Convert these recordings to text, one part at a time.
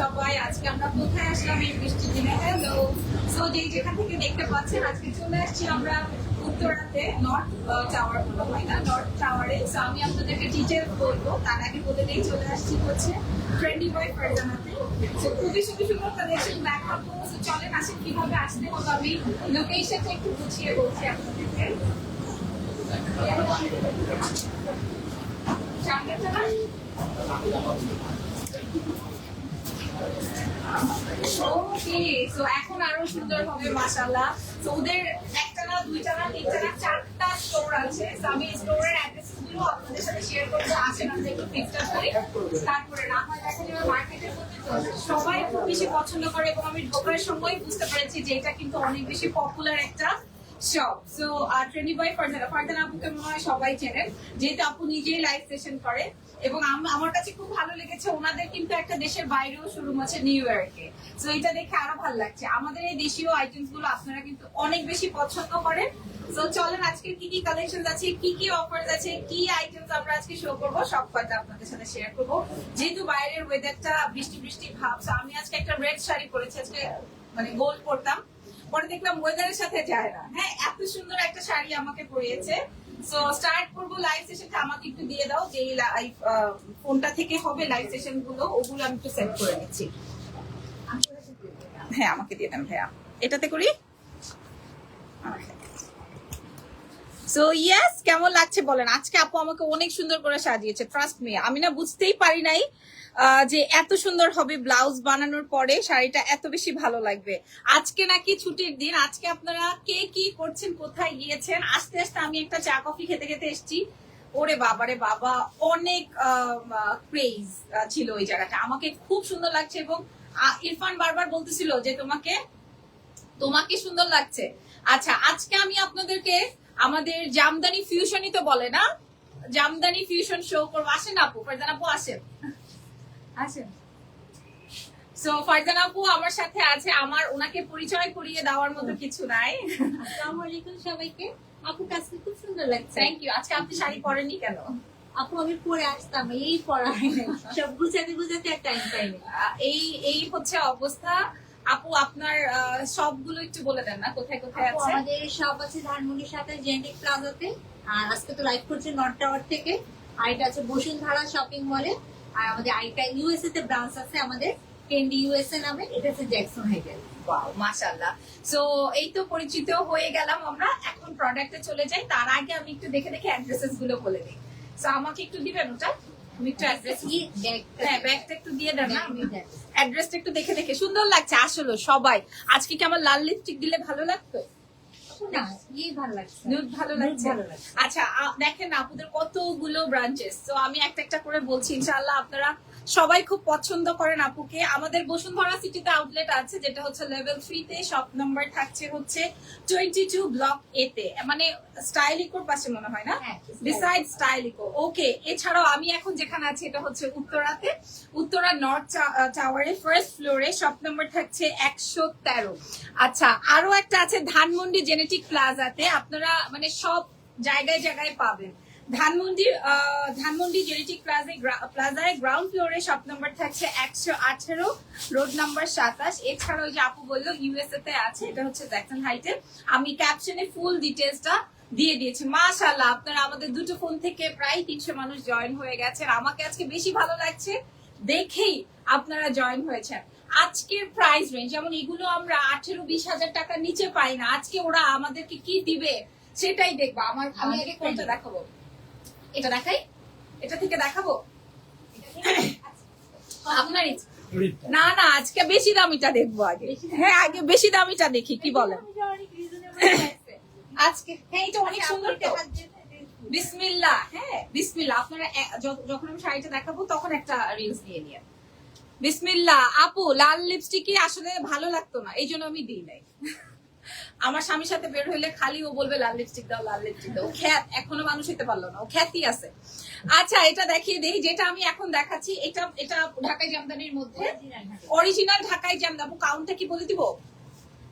সবাই, আজকে আমরা কোথায় আসলাম এই বৃষ্টির দিনে? হ্যালো সো যে যেখান থেকে দেখতে পাচ্ছেন, আজকে চলে আসছি আমরা উত্তরাতে নর্থ টাওয়ার বলা হয় না নর্থ টাওয়ারে সো আমি আপনাদেরকে ডিটেল বলব। তার আগে বলে দিয়ে চলে আসছি হচ্ছে ট্রেন্ডি বয় ফারজানাতে সো খুবই সুন্দর সুন্দর কালেকশন দেখাবো সো চলেন আসেন কীভাবে আসতে হবে। আমি লোকেশনটা একটু গুছিয়ে বলছি আপনাদেরকে। সামনে চালান ওদের দুইটা চারটা স্টোর আছে। আমি স্টোরের সবাই খুব বেশি পছন্দ করে এবং আমি ঢোকার সময় বুঝতে পেরেছি যে এটা কিন্তু অনেক বেশি পপুলার একটা shop so trendy by Farzana Farzana আপুকে মনে হয় সবাই চেনেন। যেহেতু আপু নিজেই লাইভ সেশন করে। এবং আমার কাছে খুব ভালো লেগেছে। ওনাদের কিন্তু একটা দেশের বাইরেও শোরুম আছে নিউ ইয়র্কে সো এটা দেখে আরও ভালো লাগছে। আমাদের এই দেশীয় আইটেমসগুলো আপনারা কিন্তু অনেক বেশি পছন্দ করেন। সো চলেন আজকে কি কি কালেকশন আছে, কি কি অফার আছে, কি আইটেমস আমরা আজকে শো করব, সব কয়টা আপনাদের সাথে শেয়ার করব। যেহেতু বাইরের ওয়েদারটা বৃষ্টি বৃষ্টি ভাব আমি আজকে একটা রেড শাড়ি পরেছি, আজকে মানে গোল্ড পরতাম। পরে দেখলাম ওয়েদারের সাথে যায় না। হ্যাঁ এত সুন্দর একটা শাড়ি আমাকে পরিয়েছে। সো স্টার্ট করব লাইভ সেশনটা আমাকে একটু দিয়ে দাও যে ফোনটা থেকে হবে লাইভ সেশনগুলো, ওগুলো আমি একটু সেট করে নিচ্ছি। হ্যাঁ আমাকে দিয়ে দেন ভাইয়া। এটাতে করি? সো ইয়েস কেমন লাগছে বলেন? আজকে আপু আমাকে অনেক সুন্দর করে সাজিয়েছে ট্রাস্ট মি আমি না বুঝতেই পারি নাই যে এত সুন্দর হবে ব্লাউজ বানানোর পরে শাড়িটা এত বেশি ভালো লাগবে। আজকে নাকি ছুটির দিন, আজকে আপনারা কে কি করছেন, কোথায় গিয়েছেন, আস্তে আস্তে আমি একটা চা, কফি খেতে খেতে এসেছি। ওরে বাবারে বাবা, অনেক ক্রেজ ছিল ওই জায়গাটা। আমাকে খুব সুন্দর লাগছে এবং ইরফান বারবার বলতেছিল যে তোমাকে তোমাকে সুন্দর লাগছে। আচ্ছা আজকে আমি আপনাদেরকে আমাদের জামদানি ফিউশনই তো বলে না? জামদানি ফিউশন শো করব। আসেন আপু ফারজান আপু, আসেন। সো ফারজান আপু আমার সাথে আছে আমার ওনাকে পরিচয় করিয়ে দেওয়ার মতো কিছু নাই। আসসালামু আলাইকুম সবাইকে। আপু কাছে খুব সুন্দর লাগছে। থ্যাংক ইউ আজকে আপনি শাড়ি পরেননি কেন? আপু আমি পরে আসতাম এই পড়া সব গুছাতে গুছাতে আর টাইম পাইনি এই এই হচ্ছে অবস্থা। আপু আপনার সবগুলো একটু বলে দেন না কোথায় কোথায় আছে? আমাদের সব আছে ধানমন্ডির সাথে জেনেটিক প্লাজাতে। আর আজকে তো লাইভ করছে নর্থ টাওয়ার থেকে। আর এটা আছে বসুন্ধরা শপিং মলে আর আমাদের আরেকটা ইউএসএ তে ব্রাঞ্চ আছে আমাদের কেন্ডি ইউএসএ নামে এটা হচ্ছে জ্যাকসন হাইটেল ওয়াও মাশাআল্লাহ। সো এই তো পরিচিত হয়ে গেলাম আমরা এখন প্রোডাক্টে চলে যাই। তার আগে আমি একটু দেখে দেখে অ্যাড্রেসেসগুলো বলে দিই। সো আমাকে একটু দিবেন ওটা? আমি একটু অ্যাড্রেস হ্যাঁ ব্যাগটা একটু দিয়ে দেন না? অ্যাড্রেসটা একটু দেখে দেখে। সুন্দর লাগছে আসলে সবাই। আজকে কি আমার লাল লিপস্টিক দিলে ভালো লাগতো না ইয়ে ভালো লাগছে। নুড ভালো লাগছে? আচ্ছা দেখেন আপুদের আপনাদের কতগুলো ব্রাঞ্চেস তো আমি একটা একটা করে বলছি ইনশাল্লাহ আপনারা সবাই খুব পছন্দ করেন আপুকে। আমাদের বসুন্ধরা সিটিতে আউটলেট আছে যেটা হচ্ছে লেভেল থ্রিতে শপ নাম্বার থাকছে হচ্ছে টোয়েন্টি টু ব্লক এতে মানে স্টাইল ইকোর পাশে মনে হয় না? বিসাইড স্টাইল ইকো ওকে এছাড়াও আমি এখন যেখানে আছি এটা হচ্ছে উত্তরাতে। উত্তরা নর্থ টাওয়ারে ফার্স্ট ফ্লোরে শপ নাম্বার থাকছে একশো তেরো। আচ্ছা আরও একটা আছে ধানমন্ডি জেনেটিক প্লাজাতে আপনারা মানে সব জায়গায় জায়গায় পাবেন। ধানমন্ডি ধানমন্ডি জেনেটিক প্লাজায় প্লাজায় গ্রাউন্ড ফ্লোরে শপ নাম্বার থাকছে একশো আঠেরো রোড নাম্বার সাতাশ। এছাড়াও যে আপু বলল ইউএসএ তে আছে এটা হচ্ছে জ্যাকসন হাইটে আমি ক্যাপশনে ফুল ডিটেলসটা দিয়ে দিয়েছি। মাশাল্লাহ আপনারা আমাদের দুটো ফোন থেকে প্রায় তিনশো মানুষ জয়েন হয়ে গেছেন। আমাকে আজকে বেশি ভালো লাগছে দেখেই আপনারা জয়েন হয়েছেন। আজকের প্রাইস রেঞ্জ যেমন এগুলো আমরা আঠেরো বিশ হাজার টাকার নিচে পাই না। আজকে ওরা আমাদেরকে কি দিবে সেটাই দেখব। আমার আমি আগে কোনটা দেখাবো? এটা দেখাই? এটা থেকে দেখাবো? আপনার না না আজকে বেশি দামিটা দেখব আগে। হ্যাঁ আগে বেশি দামিটা দেখি কি বলেন? আজকে হ্যাঁ এটা অনেক সুন্দর তো। বিসমিল্লাহ হ্যাঁ বিসমিল্লাহ আপনারা যখন আমি শাড়িটা দেখাবো তখন একটা রিলস নিয়ে নিয়ে। বিসমিল্লাহ আপু লাল লিপস্টিকই আসলে ভালো লাগতো না? এই জন্য আমি দিই নাই। আমার স্বামীর সাথে বের হইলে খালি ও বলবে লাল লিপস্টিক দাও লাল লিপস্টিক দাও। খ্যাত এখনও মানুষ হইতে পারল না ও খ্যাতি আছে। আচ্ছা এটা দেখিয়ে দেই যেটা আমি এখন দেখাচ্ছি এটা এটা ঢাকাই জামদানির মধ্যে। অরিজিনাল ঢাকাই জামদানি আপু কাউন্টটা কি বলে দিব?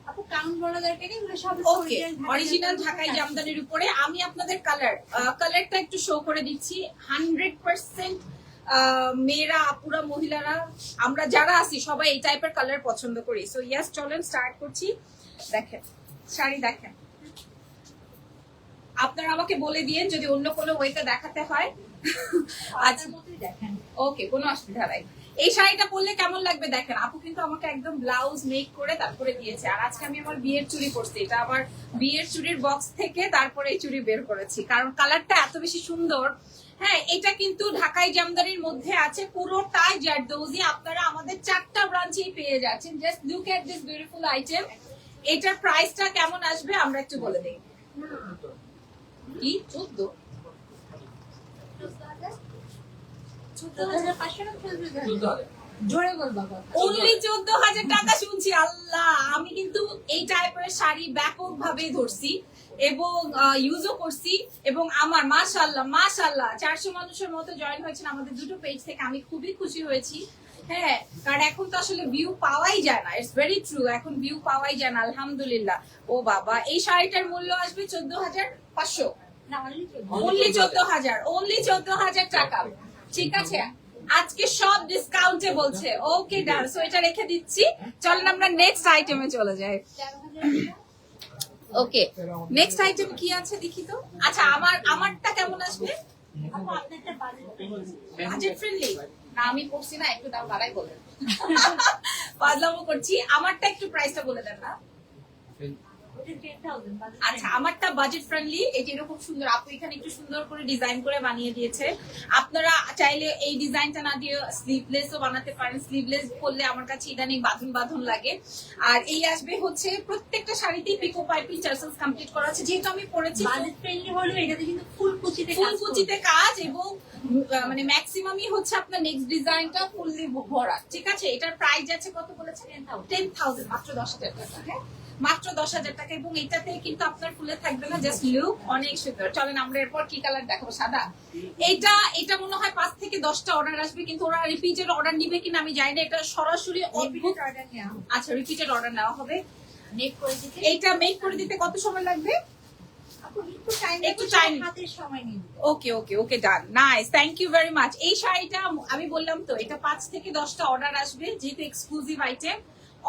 আপু কাউন্ট বলা দরকার নেই সব ওকে অরিজিনাল ঢাকাই জামদানির উপরে। আমি আপনাদের কালার কালারটা একটু শো করে দিচ্ছি। হান্ড্রেড পার্সেন্ট আহ, মেয়েরা আপুরা মহিলারা আমরা যারা আছি সবাই এই টাইপের কালার পছন্দ করি। সো ইয়াস চলেন স্টার্ট করছি। দেখেন শাড়ি দেখেন। আপনারা আমাকে বলে দিয়েন যদি অন্য কোনো ওয়েতে দেখাতে হয়। আচ্ছা। দেখেন ওকে কোনো অসুবিধা নাই। এই শাড়িটা পরলে কেমন লাগবে দেখেন? আপু কিন্তু আমাকে একদম ব্লাউজ মেক করে তারপরে দিয়েছে। আর আজকে আমি আমার বিয়ের চুড়ি পরছি। এটা আবার বিয়ের চুড়ির বক্স থেকে তারপরে এই চুড়ি বের করেছি। কারণ কালারটা এত বেশি সুন্দর হ্যাঁ এটা কিন্তু ঢাকাই জামদানির মধ্যে আছে। পুরোটাই জারদৌজি। আপনারা আমাদের চারটা ব্রাঞ্চেই পেয়ে যাচ্ছেন। Just look at this beautiful item এটার প্রাইসটা কেমন আসবে আমরা একটু বলে দিই। কি? চোদ্দ? জোরে বলবা অনলি চোদ্দ হাজার টাকা শুনছি। আল্লাহ আমি কিন্তু এই টাইপের শাড়ি ব্যাপক ভাবে ধরছি। এবং ইউজও করছি এবং আমার মাশাল্লাহ মাশাল্লাহ চারশো মানুষের মতো জয়েন হয়েছেন আমাদের দুটো পেজ থেকে। আমি খুবই খুশি হয়েছি। হ্যাঁ কারণ এখন তো আসলে ভিউ পাওয়াই যায় না। ইটস ভেরি ট্রু এখন ভিউ পাওয়াই যায় না আলহামদুলিল্লাহ। ও বাবা এই শাড়িটার মূল্য আসবে চোদ্দ হাজার পাঁচশো। অনলি চোদ্দ হাজার। অনলি চোদ্দ হাজার টাকা। ঠিক আছে? আজকে সব ডিসকাউন্টে বলছে। ওকে ডান সো এটা রেখে দিচ্ছি। চলেন আমরা নেক্সট আইটেমে চলে যাই। ওকে নেক্সট আইটেম কি আছে দেখি তো? আচ্ছা আমার, আমারটা কেমন আসবে? বাজেট ফ্রেন্ডলি না, আমি করছি না, একটু দাম বাড়াই বলেন। পাজলামো করছি। আমারটা একটু প্রাইসটা বলে দেন না। আচ্ছা আমারটা বাজেট ফ্রেন্ডলি এই যে এরকম সুন্দর আপু এখানে একটু সুন্দর করে ডিজাইন করে বানিয়ে দিয়েছে। আপনারা চাইলে এই ডিজাইনটা না দিয়ে স্লিভলেসও বানাতে পারেন। স্লিভলেস করলে আমার কাছে ইদানিং বাঁধন বাঁধন লাগে। আর এই আসবে হচ্ছে প্রত্যেকটা শাড়িতেই পিকো পাইপিং চার্সেলস কমপ্লিট করা আছে। যেহেতু আমি পড়েছি বাজেট ফ্রেন্ডলি হলেও এটাতে কিন্তু ফুল কুচিতে ফুল কাজ কুচিতে কাজ এবং মানে ম্যাক্সিমামই হচ্ছে আপনার নেক্সট ডিজাইনটা ফুললি ভরা। ঠিক আছে? এটার প্রাইস যাচ্ছে কত বলেছেন? টেন থাউজেন্ড মাত্র দশ হাজার টাকা। হ্যাঁ? মাত্র দশ হাজার টাকা এবং এটাতে কিন্তু আপনার ফুলে থাকবে না জাস্ট লুক অনেক সুন্দর। চলেন আমরা এরপর কি কালার দেখাবো? সাদা। এটা এটা মনে হয় পাঁচ থেকে দশটা অর্ডার আসবে কিন্তু ওরা রিপিটেড অর্ডার নিবে কিনা আমি জানি না। এটা সরাসরি অদ্ভুত Repeated নেওয়া আচ্ছা রিপিটেড অর্ডার নেওয়া হবে। করে দিতে। এইটা মেক করে দিতে কত সময় লাগবে? আপু একটু টাইম একটু একটু time- টাইম হাতের সময় নিন। Okay okay okay done nice thank you very much এই শাড়িটা আমি বললাম তো এটা পাঁচ থেকে দশটা অর্ডার আসবে যেহেতু এক্সক্লুসিভ আইটেম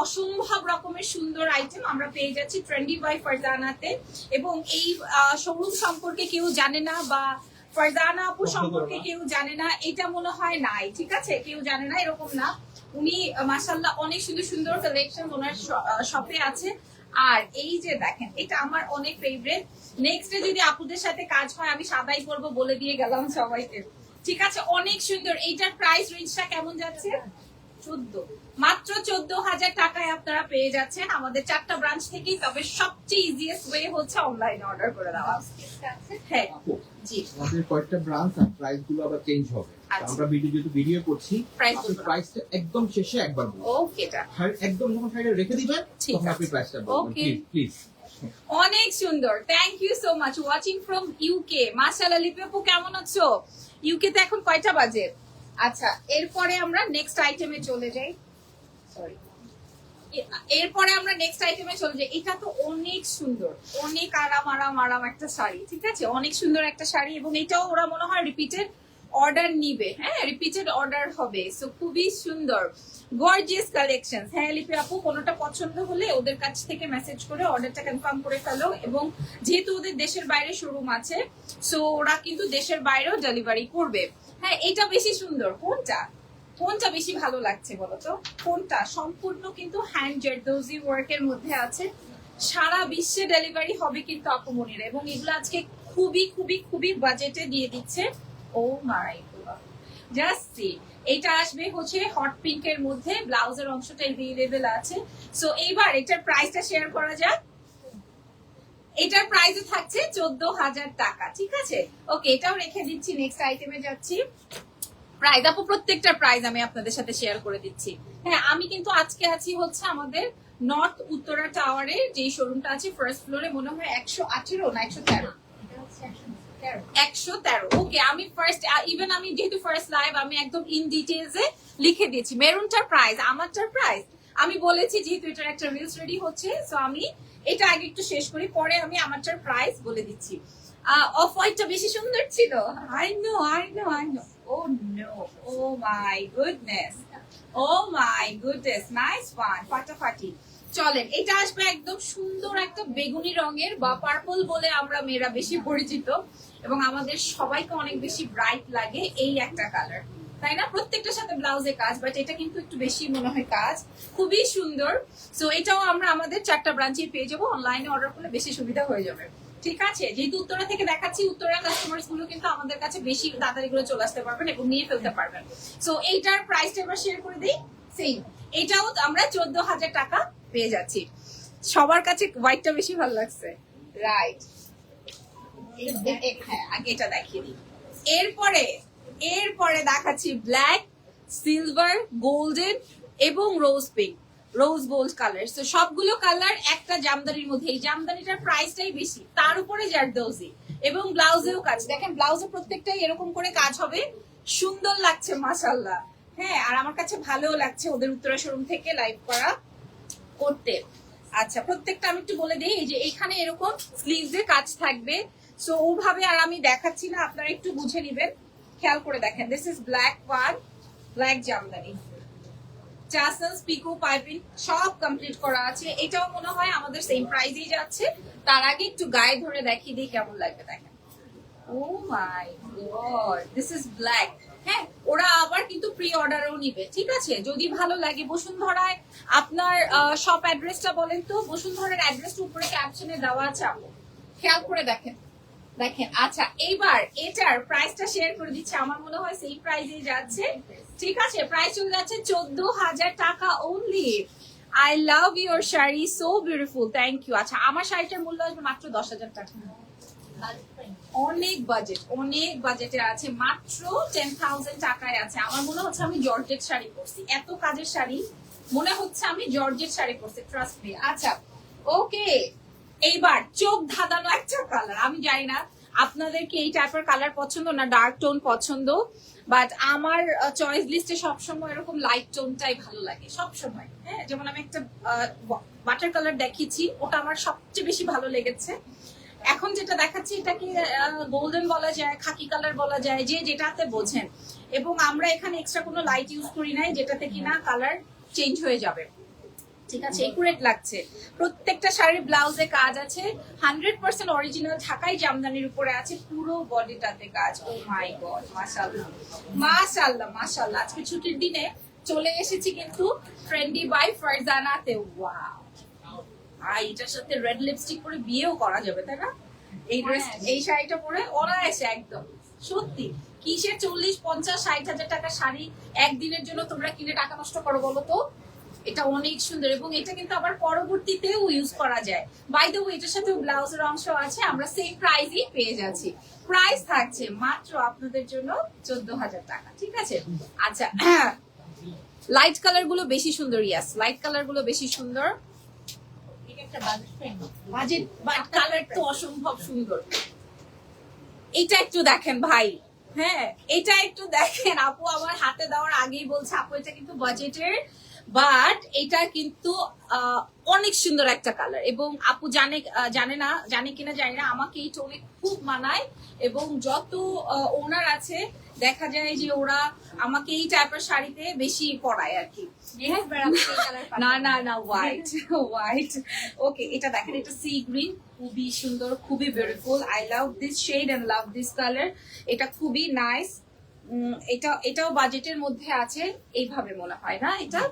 অসম্ভব রকমের সুন্দর আইটেম আমরা পেয়ে যাচ্ছি ট্রেন্ডি বাই ফারজানাতে। এবং এই শোরুম সম্পর্কে কেউ জানে না বা ফারজানা আপু সম্পর্কে কেউ জানে না এটা মনে হয় নাই ঠিক আছে? কেউ জানে না এরকম না। উনি মাসাল্লাহ অনেক সুন্দর সুন্দর কালেকশন ওনার শপে আছে। আর এই যে দেখেন এটা আমার অনেক ফেভারিট নেক্সট যদি আপুদের সাথে কাজ হয় আমি সাদাই করব বলে দিয়ে গেলাম সবাইকে। ঠিক আছে? অনেক সুন্দর। এইটার প্রাইস রেঞ্জটা কেমন যাচ্ছে? চোদ্দ। মাত্র চোদ্দ হাজার টাকায় আপনারা পেয়ে যাচ্ছেন আমাদের চারটা ব্রাঞ্চ থেকেই তবে সবচেয়ে ইজিয়েস্ট ওয়ে হচ্ছে অনলাইনে অর্ডার করে দেওয়া। হ্যাঁ জি। আমাদের কয়েকটা ব্রাঞ্চ আর প্রাইসগুলো আবার চেঞ্জ হবে। আচ্ছা। আমরা ভিডিও যেহেতু ভিডিও করছি Price আপনি বলব। না। প্রাইসটা একদম শেষে একবার বলুন। ওকে একদম যখন শাড়িটা রেখে দিবেন তখন আপনি প্রাইসটা বলবেন। প্লিজ প্লিজ অনেক সুন্দর। Thank you so much watching from UK কেমন আছো? ইউকে তে এখন কয়টা বাজে? আচ্ছা এরপরে আমরা নেক্সট আইটেমে চলে যাই। সরি এরপরে আমরা নেক্সট আইটেমে চলে যাই। এটা তো অনেক সুন্দর। অনেক আরাম আরাম আরাম একটা শাড়ি, ঠিক আছে? অনেক সুন্দর একটা শাড়ি এবং এটাও ওরা মনে হয় রিপিটেড অর্ডার নিবে। হ্যাঁ রিপিটেড অর্ডার হবে। সো খুবই সুন্দর। গর্জিয়াস কালেকশন হ্যাঁ লিপি আপু, কোনোটা পছন্দ হলে ওদের কাছ থেকে মেসেজ করে অর্ডারটা কনফার্ম করে ফেলো এবং যেহেতু ওদের দেশের বাইরে শোরুম আছে সো ওরা কিন্তু দেশের বাইরেও ডেলিভারি করবে। হ্যাঁ এটা বেশি সুন্দর। কোনটা? কোনটা বেশি ভালো লাগছে বলতো কোনটা? সম্পূর্ণ কিন্তু হ্যান্ড জারদৌজি ওয়ার্কের মধ্যে আছে। সারা বিশ্বে ডেলিভারি হবে কিন্তু আপমনির এবং এগুলো আজকে খুবই খুবই খুবই বাজেটে দিয়ে দিচ্ছে। ও মারাই জাস্ট এটা আসবে হচ্ছে হট পিঙ্ক এর মধ্যে, ব্লাউজের অংশটা এভেলেবেল আছে। সো এইবার এটার প্রাইসটা শেয়ার করা যাক। এটার প্রাইস থাকছে চোদ্দ হাজার টাকা, ঠিক আছে? ওকে এটাও রেখে দিচ্ছি নেক্সট আইটেমে যাচ্ছি। প্রাইস আপু, প্রত্যেকটা প্রাইস আমি আপনাদের সাথে শেয়ার করে দিচ্ছি। হ্যাঁ আমি কিন্তু আজকে আছি হচ্ছে আমাদের নর্থ উত্তরা টাওয়ারে যে শোরুমটা আছে ফার্স্ট ফ্লোরে মনে হয় একশো আঠেরো না একশো তেরো। একশো তেরো। ওকে আমি ফার্স্ট ইভেন আমি যেহেতু ফার্স্ট লাইভ আমি একদম ইন ডিটেলস লিখে দিয়েছি। মেরুনটার প্রাইস আমারটার প্রাইস আমি বলেছি যেহেতু এটার একটা রিলস রেডি হচ্ছে সো আমি এটা আগে একটু শেষ করি, পরে আমি আমারটার প্রাইস বলে দিচ্ছি। অফ হোয়াইটটা বেশি সুন্দর ছিল। I know I know I know oh no oh my goodness oh my goodness nice one ফাটাফাটি। চলেন, এটা আসবে একদম সুন্দর একটা বেগুনি রঙের বা পার্পল বলে আমরা মেয়েরা বেশি পরিচিত এবং আমাদের সবাইকে অনেক বেশি ব্রাইট লাগে এই একটা কালার তাই না? প্রত্যেকটার সাথে ব্লাউজে কাজ বাট এটা কিন্তু একটু বেশি মনে হয় কাজ, খুবই সুন্দর। সো এটাও আমরা আমাদের চারটা ব্রাঞ্চে পেয়ে যাব অনলাইনে অর্ডার করলে বেশি সুবিধা হয়ে যাবে। ঠিক আছে? যেহেতু উত্তরা থেকে দেখাচ্ছি, উত্তরা কাস্টমার্সগুলো কিন্তু আমাদের কাছে বেশি তাড়াতাড়ি করে চলে আসতে পারবেন এবং নিয়ে ফেলতে পারবেন। সো এইটার প্রাইসটা এবার শেয়ার করে দিই সেম এটাও আমরা চোদ্দ হাজার টাকা পেয়ে যাচ্ছি। সবার কাছে হোয়াইটটা বেশি ভালো লাগছে। রাইট হ্যাঁ আগে এটা দেখিয়ে দিই। এরপরে এরপরে দেখাচ্ছি ব্ল্যাক সিলভার গোল্ডেন এবং rose pink rose gold colour তো সবগুলো কালার একটা জামদানির মধ্যে। এই জামদানিটার প্রাইসটাই বেশি। তার উপরে জারদৌজি এবং ব্লাউজেও কাজ। দেখেন ব্লাউজে প্রত্যেকটাই এরকম করে কাজ হবে। সুন্দর লাগছে মাশাল্লাহ হ্যাঁ আর আমার কাছে ভালোও লাগছে ওদের উত্তরা শোরুম থেকে লাইভ করা। করতে। আচ্ছা প্রত্যেকটা আমি একটু বলে দিই যে এখানে এরকম স্লিভসে কাজ থাকবে। সো ওভাবে আর আমি দেখাচ্ছি না, আপনারা একটু বুঝে নেবেন। খেয়াল করে দেখেন this is black one black jamdani পিকো সব কমপ্লিট করা আছে। এটাও মনে হয় আমাদের যাচ্ছে। তার আগে একটু গায়ে ধরে দেখিয়ে কেমন লাগবে দেখেন। Oh my this is black হ্যাঁ ওরা আবার কিন্তু প্রি অর্ডারও নিবে, ঠিক আছে? যদি ভালো লাগে, বসুন্ধরায় আপনার শপ অ্যাড্রেসটা বলেন তো? বসুন্ধরার অ্যাড্রেসটা উপরে ক্যাপশনে দেওয়া আছে খেয়াল করে দেখেন দেখেন। আচ্ছা এইবার এটার প্রাইসটা শেয়ার করে দিচ্ছে। আমার মনে হয় সেই প্রাইসেই যাচ্ছে। ঠিক আছে প্রাইস চলে যাচ্ছে চোদ্দ হাজার টাকা only I love your sari so beautiful thank you আচ্ছা আমার শাড়িটার মূল্য আসবে মাত্র দশ হাজার টাকা। অনেক বাজেট অনেক বাজেটে আছে, মাত্র টেন থাউজেন্ড টাকায় আছে। আমার মনে হচ্ছে আমি জর্জেট শাড়ি পরছি। এত কাজের শাড়ি, মনে হচ্ছে আমি জর্জেট শাড়ি পরছি ট্রাস্ট মি আচ্ছা ওকে এইবার চোখ ধাঁধানো একটা কালার আমি জানি না আপনাদের কি এই টাইপের কালার পছন্দ না ডার্ক টোন পছন্দ বাট আমার চয়েস লিস্টে সবসময় এরকম লাইট টোনটাই ভালো লাগে, সবসময়। হ্যাঁ যেমন আমি একটা বাটার কালার দেখিয়েছি, ওটা আমার সবচেয়ে বেশি ভালো লেগেছে। এখন যেটা দেখাচ্ছি, এটাকে গোল্ডেন বলা যায় খাকি কালার বলা যায়, যে যেটাতে বোঝেন। এবং আমরা এখানে এক্সট্রা কোনো লাইট ইউজ করি নাই, যেটাতে কিনা কালার চেঞ্জ হয়ে যাবে। প্রত্যেকটা শাড়ির ব্লাউজে কাজ আছে। হান্ড্রেড পার্সেন্ট অরিজিনাল জামদানির উপরে আছে, পুরো কাজ। ও মাই গড ছুটির দিনে চলে এসেছি কিন্তু ট্রেন্ডি বাই ফারজানাতে। ওয়াও আর এটার সাথে রেড লিপস্টিক পরে বিয়েও করা যাবে তাই না? এই ড্রেস এই শাড়িটা পরে অনায়াসে একদম সত্যি। কিসের চল্লিশ পঞ্চাশ ষাট হাজার টাকা শাড়ি একদিনের জন্য তোমরা কিনে টাকা নষ্ট করো বলো তো? এটা অনেক সুন্দর এবং এটা কিন্তু আবার পরবর্তীতেও ইউজ করা যায়। বাই দ্য ওয়ে এটার সাথে ব্লাউজের অংশ আছে আমরা সেম প্রাইসই পেয়ে যাচ্ছি। প্রাইস থাকছে মাত্র আপনাদের জন্য চোদ্দ হাজার টাকা ঠিক আছে? আচ্ছা লাইট কালারগুলো বেশি সুন্দর ইয়াস লাইট কালারগুলো বেশি সুন্দর। একটা অসম্ভব সুন্দর। এটা একটু দেখেন ভাই। হ্যাঁ এটা একটু দেখেন। আপু আমার হাতে দেওয়ার আগেই বলছে, আপু, এটা কিন্তু বাজেটের বাট এটা কিন্তু অনেক সুন্দর একটা কালার এবং আপু জানে জানে না জানে কিনা জানি না আমাকে এই টোনে খুব মানায়। এবং যত ওনার আছে দেখা যায় যে ওরা আমাকে এই টাইপের শাড়িতে বেশি পরায় আর কি। কালার না না না হোয়াইট হোয়াইট ওকে এটা দেখেন এটা সি গ্রিন খুবই সুন্দর খুবই beautiful I love this shade and love this colour এটা খুবই নাইস এটা এটাও বাজেটের মধ্যে আছে এইভাবে মনে হয় না এটা?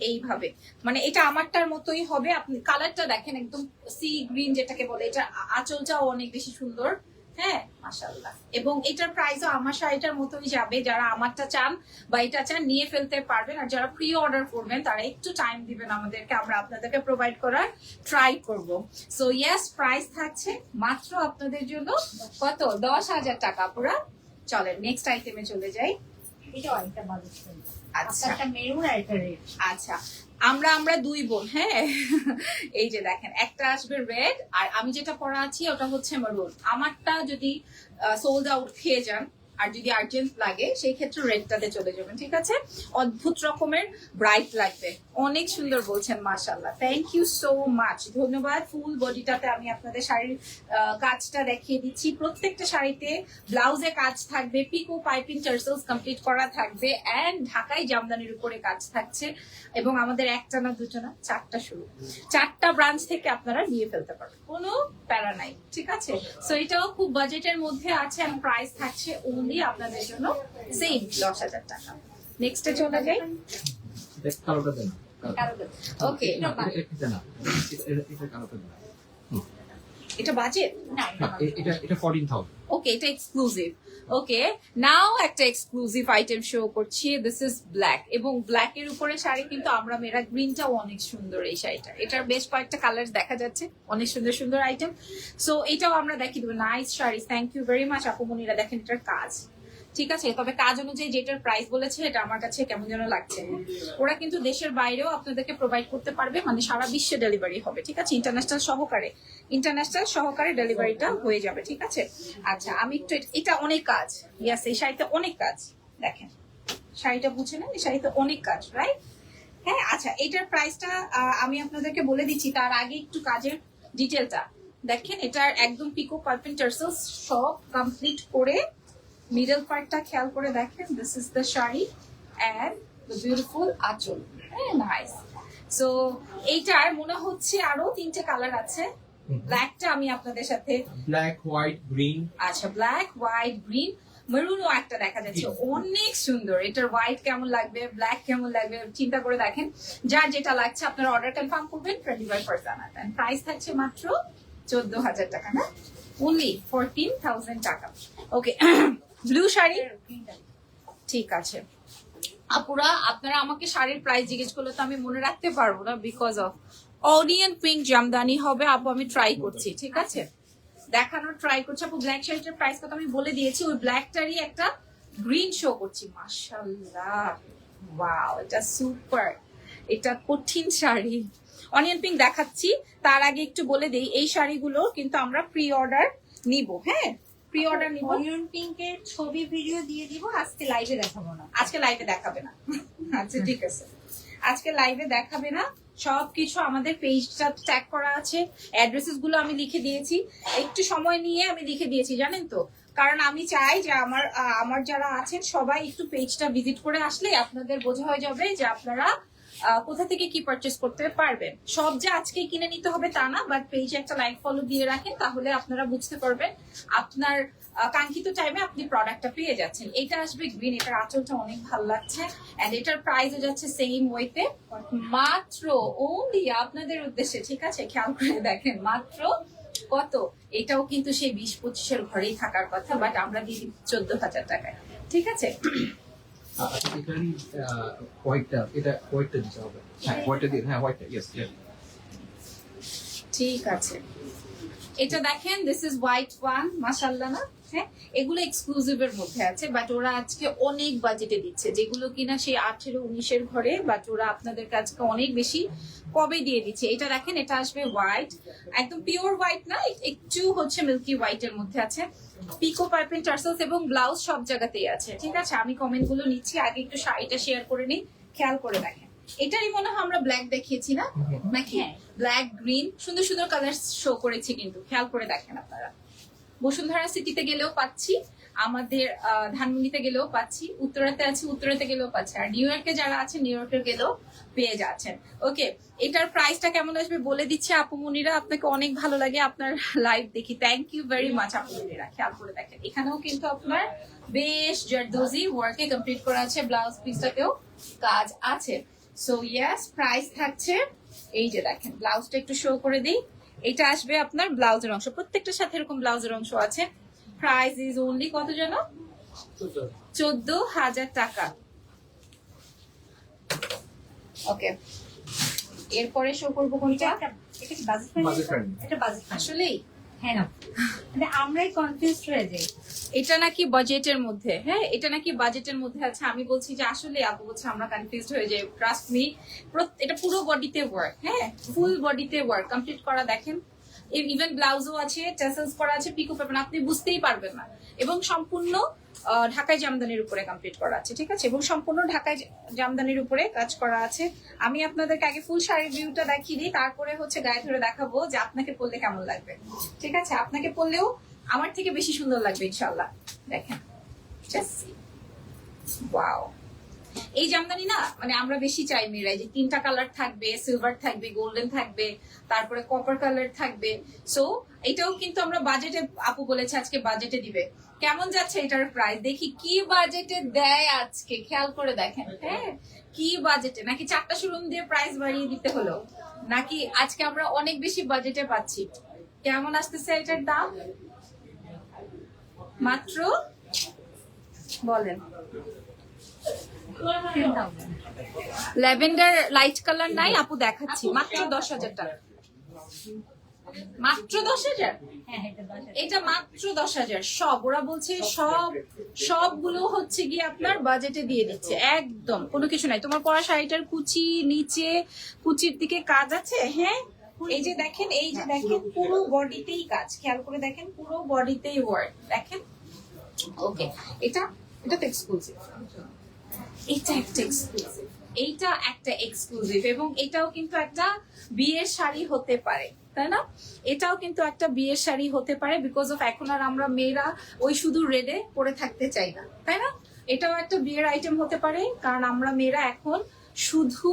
এইভাবে। মানে এটা আমারটার মতোই হবে। আপনি কালারটা দেখেন একদম সি গ্রিন যেটাকে বলে, এটা আঁচলটাও অনেক বেশি সুন্দর। হ্যাঁ মাশাল্লাহ এবং এটার প্রাইসও আমার শাড়িটার মতোই যাবে। যারা আমারটা চান বা এটা চান, নিয়ে ফেলতে পারবেন। আর যারা প্রি অর্ডার করবেন, তারা একটু টাইম দিবেন আমাদেরকে। আমরা আপনাদেরকে প্রোভাইড করার ট্রাই করব। সো ইয়েস প্রাইস থাকছে মাত্র আপনাদের জন্য কত? দশ হাজার টাকা পুরা। চলেন নেক্সট আইটেমে চলে যাই। এটাও একটা বাজেট আচ্ছা। একটা মেরুন আর একটা রেড আচ্ছা আমরা আমরা দুই বোন হ্যাঁ? এই যে দেখেন একটা আসবে রেড আর আমি যেটা পরা আছি ওটা হচ্ছে মারুন আমারটা যদি সোল্ড আউট খেয়ে যান আর যদি আর্জেন্ট লাগে সেই ক্ষেত্রে রেডটাতে চলে যাবেন ঠিক আছে? অদ্ভুত রকমের ব্রাইট লাগবে। অনেক সুন্দর বলছেন মাশাল্লাহ থ্যাংক ইউ সো মাচ ধন্যবাদ, ফুল বডিটাতে আমি আপনাদের শাড়ির কাজটা দেখিয়ে দিচ্ছি। প্রত্যেকটা শাড়িতে ব্লাউজে কাজ থাকবে, পিকো পাইপিং টার্সেলস কমপ্লিট করা থাকবে এন্ড ঢাকাই জামদানির উপরে কাজ থাকছে। এবং আমাদের একটা না দুটো না, চারটা শুরু। চারটা ব্রাঞ্চ থেকে আপনারা নিয়ে ফেলতে পারবেন। কোনো প্যারা নাই, ঠিক আছে? সো এটাও খুব বাজেটের মধ্যে আছে আর প্রাইস থাকছে ওনলি আপনাদের জন্য সেম দশ হাজার টাকা। নেক্সটে চলে যাই। ওকে এটা- বাজেট না। এটা এটা ওকে এটা এক্সক্লুসিভ ওকে নাও একটা এক্সক্লুসিভ আইটেম শো করছি। দিস ইজ ব্ল্যাক এবং ব্ল্যাক এর উপরে শাড়ি কিন্তু আমরা মেরা গ্রিনটাও অনেক সুন্দর এই শাড়িটা। এটার বেশ কয়েকটা কালার দেখা যাচ্ছে। অনেক সুন্দর সুন্দর আইটেম সো এটাও আমরা দেখিয়ে দেবো। Nice sari. Thank you very much আপুমনিরা দেখেন এটার কাজ। ঠিক আছে, তবে কাজ অনুযায়ী যেটার প্রাইস বলেছে, এটা আমার কাছে কেমন যেন লাগছে। ওরা কিন্তু দেশের বাইরেও আপনাদেরকে প্রোভাইড করতে পারবে মানে সারা বিশ্বে ডেলিভারি হবে, ঠিক আছে? ইন্টারন্যাশনাল সহকারে ইন্টারন্যাশনাল সহকারে ডেলিভারিটা হয়ে যাবে, ঠিক আছে? আচ্ছা আমি একটু এটা অনেক কাজ। ইয়াস এই শাড়িতে অনেক কাজ। দেখেন, শাড়িটা বুঝে নেন, এই শাড়িতে অনেক কাজ রাইট হ্যাঁ আচ্ছা এটার প্রাইসটা আমি আপনাদেরকে বলে দিচ্ছি, তার আগে একটু কাজের ডিটেলটা দেখেন, এটার একদম পিকো পার্পেন টার্সেলস সব কমপ্লিট করে মিডল পার্টটা খেয়াল করে দেখেন this is the sari and the beautiful আঁচল। হ্যাঁ নাইস সো এইটার মনে হচ্ছে আরও তিনটে কালার আছে। ব্ল্যাকটা আমি আপনাদের সাথে ব্ল্যাক হোয়াইট গ্রিন আচ্ছা ব্ল্যাক হোয়াইট গ্রিন মেরুনও একটা দেখা যাচ্ছে। অনেক সুন্দর। এটার হোয়াইট কেমন লাগবে ব্ল্যাক কেমন লাগবে চিন্তা করে দেখেন। যার যেটা লাগছে আপনারা অর্ডার কনফার্ম করবেন টোয়েন্টি ফাইভ পার্সেন্ট প্রাইস থাকছে মাত্র চোদ্দ হাজার টাকা না? অনলি ফোরটিন থাউজেন্ড টাকা। Okay blue sari? ঠিক আছে। আপুরা আপনারা আমাকে শাড়ির প্রাইস জিজ্ঞেস করলে তো আমি মনে রাখতে পারব না because of onion pink jamdani হবে আপু আমি ট্রাই করছি ঠিক আছে? দেখানোর ট্রাই করছি। আপু ব্ল্যাক শাড়িটার প্রাইস কত আমি বলে দিয়েছি ওই ব্ল্যাকটারই একটা গ্রিন শো করছি। মাশাল্লাহ ওয়াও এটা সুপার এটা কঠিন শাড়ি। অনিয়ন পিঙ্ক দেখাচ্ছি তার আগে একটু বলে দিই এই শাড়িগুলো কিন্তু আমরা প্রি অর্ডার নিব হ্যাঁ? প্রি অর্ডার নিব অনিয়ন পিঙ্কের ছবি ভিডিও দিয়ে দিব আজকে লাইভে দেখাবো না। আজকে লাইভে দেখাবে না। আচ্ছা ঠিক আছে। আজকে লাইভে দেখাবে না। সবকিছু আমাদের পেজটা ট্যাগ করা আছে। অ্যাড্রেসেসগুলো আমি লিখে দিয়েছি। একটু সময় নিয়ে আমি লিখে দিয়েছি জানেন তো? কারণ আমি চাই যে আমার আমার যারা আছেন সবাই একটু পেজটা ভিজিট করে আসলে আপনাদের বোঝা হয়ে যাবে যে আপনারা কোথা থেকে কি পারচেস করতে পারবেন সব যে আজকে কিনে নিতে হবে তা না বাট পেজে একটা লাইক ফলো দিয়ে রাখেন, তাহলে আপনারা বুঝতে পারবেন আপনার কাঙ্ক্ষিত টাইমে আপনি প্রোডাক্টটা পেয়ে যাচ্ছেন। এটা আসবে গ্রিন এটার আঁচলটা অনেক ভালো লাগছে এন্ড এটার প্রাইসও যাচ্ছে সেম ওয়েতে মাত্র ওনলি আপনাদের উদ্দেশ্যে, ঠিক আছে? খেয়াল করে দেখেন, মাত্র কত? এটাও কিন্তু সেই বিশ পঁচিশের ঘরেই থাকার কথা বাট আমরা দিয়ে চোদ্দ হাজার টাকায়, ঠিক আছে? আচ্ছা এটারই হোয়াইটটা, এটা হোয়াইটটা দিতে হবে। হ্যাঁ হোয়াইটটা দিয়ে হ্যাঁ হোয়াইটটা ইয়েস ঠিক আছে। এটা দেখেন দিস ইজ হোয়াইট ওয়ান মাসাল্লাহ না? হ্যাঁ এগুলো এক্সক্লুসিভ এর মধ্যে আছে বাট ওরা আজকে অনেক বাজেটে দিচ্ছে। যেগুলো কিনা সেই আঠেরো, উনিশের ঘরে বাট ওরা আপনাদের কাছকে অনেক বেশি কবে দিয়ে দিচ্ছে। এটা দেখেন, এটা আসবে হোয়াইট একদম পিওর হোয়াইট না একটু হচ্ছে মিল্কি হোয়াইট এর মধ্যে আছে। পিকো পাইপেন টার্সেলস এবং ব্লাউজ সব জায়গাতেই আছে, ঠিক আছে? আমি কমেন্টগুলো নিচ্ছি, আগে একটু শাড়িটা শেয়ার করে নিই, খেয়াল করে দেখেন। এটারই মনে হয় আমরা ব্ল্যাক দেখিয়েছি না? নাকি? হ্যাঁ। ব্ল্যাক গ্রিন সুন্দর সুন্দর কালার শো করেছি কিন্তু। খেয়াল করে দেখেন আপনারা। বসুন্ধরা সিটিতে গেলেও পাচ্ছি আমাদের আহ, ধানমন্ডিতে গেলেও পাচ্ছি উত্তরাতে আছে উত্তরাতে গেলেও পাচ্ছি। আর নিউ ইয়র্কে যারা আছে নিউ ইয়র্কে গেলেও পেয়ে যাচ্ছেন। ওকে এটার প্রাইসটা কেমন আসবে বলে দিচ্ছে আপুমনিরা আপনাকে অনেক ভালো লাগে আপনার লাইভ দেখি। থ্যাংক ইউ ভেরি মাচ আপুমনিরা খেয়াল করে দেখেন। এখানেও কিন্তু আপনার বেশ জারদোজি ওয়ার্কে কমপ্লিট করা আছে ব্লাউজ পিসটাতেও কাজ আছে। সো ইয়াস প্রাইস থাকছে। এই যে দেখেন ব্লাউজটা একটু শো করে দিই। এটা আসবে আপনার ব্লাউজের অংশ। প্রত্যেকটার সাথে এরকম ব্লাউজের অংশ আছে। প্রাইস ইজ অনলি কত যেন? চোদ্দ হাজার টাকা। ওকে এরপরে শো করব কোনটা? এটা কি বাজেট Budget friendly। এটা বাজেট আসলেই। হ্যাঁ না। মানে আমরাই কনফিউজ হয়ে যাই। এটা নাকি বাজেটের মধ্যে হ্যাঁ? এটা নাকি বাজেটের মধ্যে আছে? আমি বলছি যে আসলে আপু বলছে আমরা কনফিউজড হয়ে যাই ট্রাস্ট মি এটা পুরো বডিতে ওয়ার্ক হ্যাঁ? ফুল বডিতে ওয়ার্ক কমপ্লিট করা দেখেন। ইভেন ব্লাউজও আছে টেসেলস করা আছে পিকো পেপার আপনি বুঝতেই পারবেন না। এবং সম্পূর্ণ ঢাকায় জামদানির উপরে কমপ্লিট করা আছে, ঠিক আছে? এবং সম্পূর্ণ ঢাকায় জামদানির উপরে কাজ করা আছে। আমি আপনাদেরকে আগে ফুল শাড়ির ভিউটা দেখিয়ে দিই, তারপরে হচ্ছে গায়ে ধরে দেখাবো যে আপনাকে পরলে কেমন লাগবে, ঠিক আছে? আপনাকে পরলেও আমার থেকে বেশি সুন্দর লাগবে ইনশাল্লাহ দেখেন ওয়াও এই জামদানি না মানে আমরা বেশি চাই মেয়েরাই যে তিনটা কালার থাকবে সিলভার থাকবে গোল্ডেন থাকবে, তারপরে কপার কালার থাকবে। সো এটাও কিন্তু আমরা বাজেটে আপু বলেছে আজকে বাজেটে দিবে। কেমন যাচ্ছে এটার প্রাইস দেখি কি বাজেটে দেয় আজকে, খেয়াল করে দেখেন হ্যাঁ? কি বাজেটে নাকি চারটা শোরুম দিয়ে প্রাইস বাড়িয়ে দিতে হলো? নাকি আজকে আমরা অনেক বেশি বাজেটে পাচ্ছি? কেমন আসতেছে এটার দাম? মাত্র? বলেন। ল্যাভেন্ডার লাইট কালার নাই আপু দেখাচ্ছি। মাত্র দশ হাজার টাকা। মাত্র দশ হাজার? হ্যাঁ এটা এটা মাত্র দশ হাজার। সব ওরা বলছে সব সবগুলো হচ্ছে গিয়ে আপনার বাজেটে দিয়ে দিচ্ছে। একদম কোনো কিছু নাই। তোমার পরা শাড়িটার কুচি নিচে কুচির দিকে কাজ আছে? হ্যাঁ? এই যে দেখেন এই যে দেখেন পুরো বডিতেই কাজ। খেয়াল করে দেখেন পুরো বডিতেই ওয়ার্ক দেখেন? ওকে এটা এটা তো এক্সক্লুসিভ এটা একটা এক্সক্লুসিভ এইটা একটা এক্সক্লুসিভ এবং এটাও কিন্তু একটা বিয়ের শাড়ি হতে পারে, তাই না? এটাও কিন্তু একটা বিয়ের শাড়ি হতে পারে বিকজ অফ এখন আর আমরা মেয়েরা ওই শুধু রেডে পরে থাকতে চাই না, তাই না? এটাও একটা বিয়ের আইটেম হতে পারে কারণ আমরা মেয়েরা এখন শুধু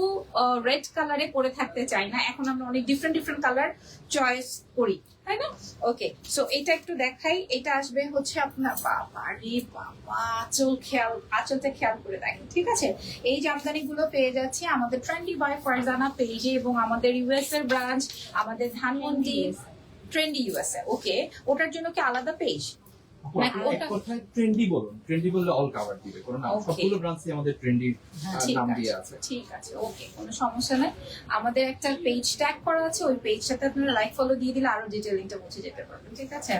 রেড কালারে পরে থাকতে চাই না। এখন আমরা অনেক ডিফারেন্ট ডিফারেন্ট কালার চয়েস করি। তাই না? ওকে সো এটা একটু দেখাই। এটা আসবে হচ্ছে আপনার বাবা রে বাবা আঁচল খেয়াল আঁচলতে খেয়াল করে দেখেন ঠিক আছে? এই জামদানি গুলো পেয়ে যাচ্ছে আমাদের ট্রেন্ডি বাই ফারজানা পেজে এবং আমাদের ইউএস এর ব্রাঞ্চ আমাদের ধানমন্ডি ট্রেন্ডি ইউএসএ ওকে ওটার জন্য কি আলাদা পেজ ট্রেন্ডি বলুন। ট্রেন্ডি বললে অল কাভার দিবে। কোনো নাম সবগুলো ব্রাঞ্চে আমাদের ট্রেন্ডি নাম দিয়ে আছে ঠিক আছে ওকে কোনো সমস্যা নাই। আমাদের একটা পেজ ট্যাগ করা আছে ওই পেজটাতে আপনারা লাইক ফলো দিয়ে দিলে আরও ডিটেলিংটা বুঝে যেতে পারবেন ঠিক আছে?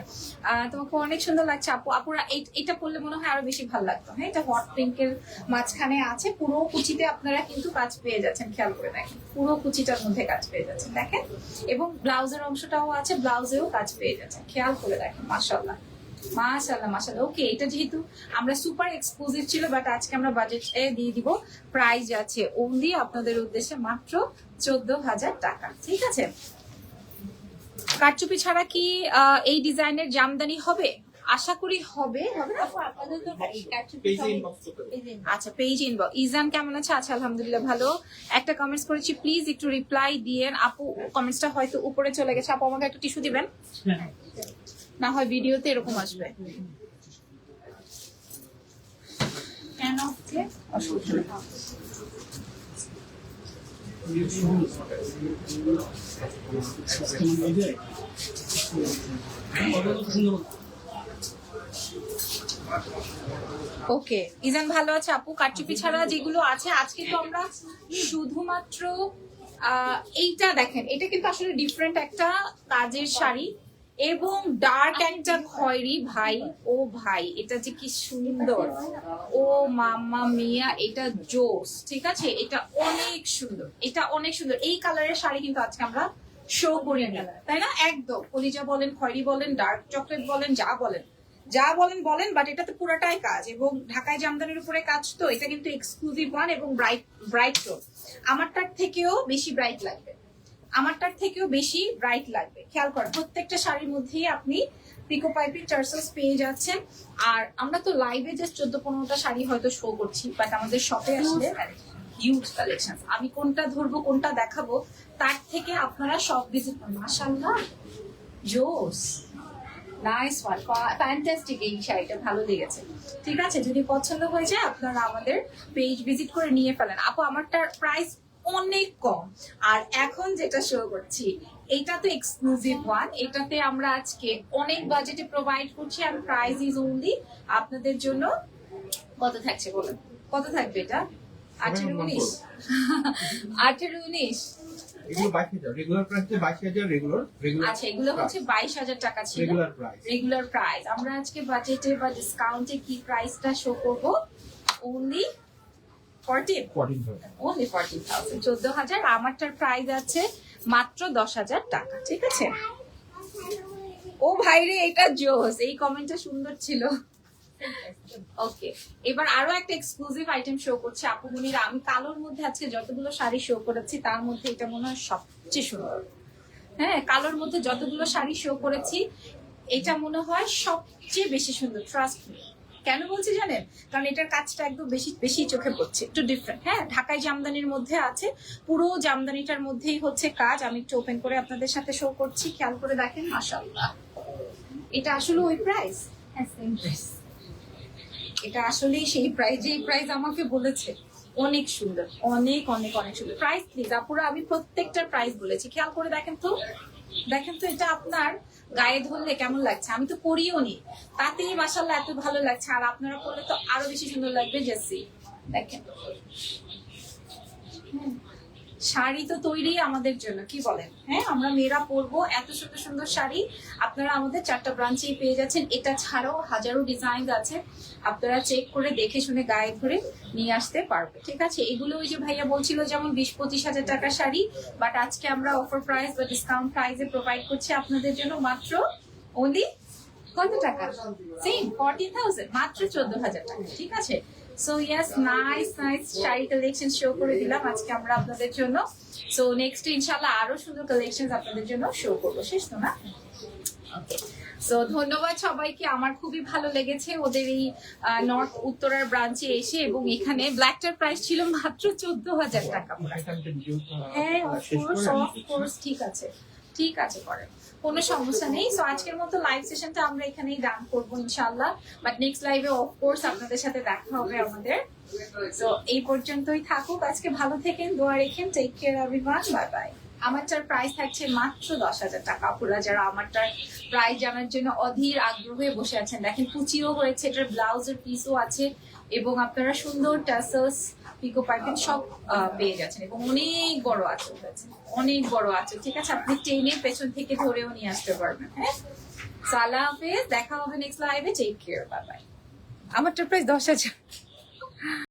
তোমাকে অনেক সুন্দর লাগছে আপু। আপুরা এটা পড়লে মনে হয় আরও বেশি ভালো লাগতো হ্যাঁ? এটা হট পিঙ্কের মাঝখানে আছে পুরো কুচিতে আপনারা কিন্তু কাজ পেয়ে যাচ্ছেন খেয়াল করে দেখেন। পুরো কুচিটার মধ্যে কাজ পেয়ে যাচ্ছেন দেখেন? এবং ব্লাউজের অংশটাও আছে ব্লাউজেও কাজ পেয়ে যাচ্ছেন খেয়াল করে দেখেন মাশাল্লাহ মাশাল্লাহ মাশাল্লাহ ওকে এটা যেহেতু আমরা সুপার এক্সক্লুসিভ ছিল বাট আজকে আমরা বাজেটে দিয়ে দিব। প্রাইস আছে ওনলি আপনাদের উদ্দেশ্যে মাত্র চোদ্দ হাজার টাকা। ঠিক আছে? কারচুপি ছাড়া কি আহ, এই ডিজাইনের জামদানি হবে? আশা করি হবে। হবে না? আপু, আপনাদের তো আচ্ছা পেজ ইনবক্স ইজান কেমন আছে? আচ্ছা আলহামদুলিল্লাহ ভালো। একটা কমেন্টস করেছি প্লিজ একটু রিপ্লাই দিয়েন আপু কমেন্টসটা হয়তো উপরে চলে গেছে। আপু আমাকে একটা টিস্যু দিবেন? না হয় ভিডিওতে এরকম আসবে। ওকে ইজান ভালো আছে আপু? কারচুপি ছাড়া যেগুলো আছে, আজকে তো আমরা শুধুমাত্র এইটা দেখেন, এটা কিন্তু আসলে ডিফারেন্ট একটা কাজের শাড়ি। এবং ডার্ক একটা খয়েরি ভাই, ও ভাই, এটা যে কি সুন্দর। ও মাম্মা মিয়া, এটা জোস, ঠিক আছে? এটা অনেক সুন্দর, এটা অনেক সুন্দর। এই কালারের শাড়ি কিন্তু আজকে আমরা শো করি না তাই না? একদম, কলিজা বলেন, খয়েরি বলেন ডার্ক চকলেট বলেন, যা বলেন। যা বলেন বলেন বাট এটা তো পুরোটাই কাজ। এবং ঢাকায় জামদানির উপরে কাজ তো, এটা কিন্তু এক্সক্লুসিভ ওয়ান এবং ব্রাইট ব্রাইট টোন আমারটার থেকেও বেশি ব্রাইট লাগবে। আমারটার থেকেও বেশি ব্রাইট লাগবে। খেয়াল করেন প্রত্যেকটা শাড়ির মধ্যেই আপনি পিকো পাইপের চার্সেস পেয়ে যাচ্ছেন। আর আমরা তো লাইভে জাস্ট চোদ্দ পনেরোটা শাড়ি হয়তো শো করছি বাট আমাদের শপে আসলে হিউজ কালেকশন আমি কোনটা ধরবো কোনটা দেখাবো তার থেকে আপনারা সব ভিজিট মাসাল্লাহ জোস নাইস ওয়ান ফ্যান্টাস্টিক এই শাড়িটা ভালো লেগেছে। ঠিক আছে যদি পছন্দ হয়ে যায় আপনারা আমাদের পেজ ভিজিট করে নিয়ে ফেলেন। আপু আমারটার প্রাইস অনেক কম। আর এখন যেটা শো করছি এটা তো এক্সক্লুসিভ ওয়ান এটাতে আমরা আজকে অনেক বাজেটে প্রোভাইড করছি আর প্রাইস ইজ অনলি আপনাদের জন্য কত থাকছে বলুন? কত থাকবে এটা? আঠেরো উনিশ? আঠেরো উনিশ? এগুলো হাজার রেগুলার প্রাইস রেগুলার রেগুলার আচ্ছা এগুলো হচ্ছে বাইশ হাজার টাকা ছিল। রেগুলার প্রাইস রেগুলার প্রাইস আমরা আজকে বাজেটে বা ডিসকাউন্টে কি প্রাইসটা শো করব? অনলি আমারটার প্রাইস আছে মাত্র দশ হাজার টাকা ঠিক আছে? ও ভাইরে এটা জোস এই কমেন্টটা সুন্দর ছিল। ওকে এবার আরও একটা এক্সক্লুসিভ আইটেম শো করছে আপুমনিরা আমি কালোর মধ্যে আজকে যতগুলো শাড়ি শো করেছি তার মধ্যে এটা মনে হয় সবচেয়ে সুন্দর। হ্যাঁ কালোর মধ্যে যতগুলো শাড়ি শো করেছি এটা মনে হয় সবচেয়ে বেশি সুন্দর ট্রাস্ট মি কেন বলছি জানেন? কারণ এটার কাজটা একদম বেশি বেশি চোখে পড়ছে, একটু ডিফারেন্ট হ্যাঁ ঢাকায় জামদানির মধ্যে আছে, পুরো জামদানিটার মধ্যেই হচ্ছে কাজ। আমি একটু ওপেন করে আপনাদের সাথে শো করছি, খেয়াল করে দেখেন, মাশাআল্লাহ। এটা আসলে ওই প্রাইস এটা আসলেই সেই প্রাইস যেই প্রাইস আমাকে বলেছে। অনেক সুন্দর, অনেক অনেক অনেক সুন্দর। প্রাইস প্লিজ আপুরা, আমি প্রত্যেকটার প্রাইস বলেছি। খেয়াল করে দেখেন তো। দেখেন তো এটা আপনার গায়ে ধরলে কেমন লাগছে? আমি তো করিও নি। তাতেই মাসাল্লাহ এত ভালো লাগছে। আর আপনারা করলে তো আরও বেশি সুন্দর লাগবে, জেসি। দেখেন। হুম। শাড়ি তো তৈরি আমাদের জন্য, কি বলেন? হ্যাঁ আমরা মেয়েরা পরবো এত সুন্দর সুন্দর শাড়ি। আপনারা আমাদের চারটা ব্রাঞ্চেই পেয়ে যাচ্ছেন। এটা ছাড়াও হাজারো ডিজাইন আছে। আপনারা চেক করে দেখে শুনে গায়ে ধরে নিয়ে আসতে পারবে, ঠিক আছে? এগুলো ওই যে ভাইয়া বলছিল যেমন বিশ পঁচিশ হাজার টাকার শাড়ি বাট আজকে আমরা অফার প্রাইস বা ডিসকাউন্ট প্রাইসে প্রোভাইড করছি আপনাদের জন্য মাত্র ওনলি কত টাকা? সেম ফর্টি থাউজেন্ড মাত্র চোদ্দ হাজার টাকা, ঠিক আছে? So yes nice nice sari collection show করে দিলাম আজকে আমরা আপনাদের জন্য। সো নেক্সট ইনশাল্লাহ আরও সুন্দর কালেকশন আপনাদের জন্য শো করব শেষ তো না? সো ধন্যবাদ সবাইকে আমার খুবই ভালো লেগেছে ওদের এই নর্থ উত্তরার ব্রাঞ্চে এসে এবং এখানে ব্ল্যাকটার প্রাইস ছিল মাত্র চোদ্দ হাজার টাকা। হ্যাঁ ঠিক আছে ঠিক আছে করেন। কোনো সমস্যা নেই। সো আজকের মতো লাইভ সেশনটা আমরা এখানেই ডান করব ইনশাল্লাহ বাট নেক্সট লাইভে অফকোর্স আপনাদের সাথে দেখা হবে আমাদের। সো এই পর্যন্তই থাকুক। আজকে ভালো থেকেন, দোয়া রেখেন। Take care everyone bye bye আমারটার price থাকছে মাত্র দশ হাজার টাকা। আপুরা, যারা আমারটার প্রাইস জানার জন্য অধীর আগ্রহে বসে আছেন, দেখেন, কুচিও হয়েছে, এটার ব্লাউজের পিসও আছে। এবং আপনারা সুন্দর টাসলস পিকো পাইপেন সব পেয়ে যাচ্ছেন এবং অনেক বড় আঁচল আছে অনেক বড় আঁচল। ঠিক আছে, আপনি টেনে পেছন থেকে ধরেও নিয়ে আসতে পারবেন হ্যাঁ? সালা হাফেজ, দেখা হবে নেক্সট লাইভে টেক কেয়ার বাই বাই তো প্রাইস দশ হাজার।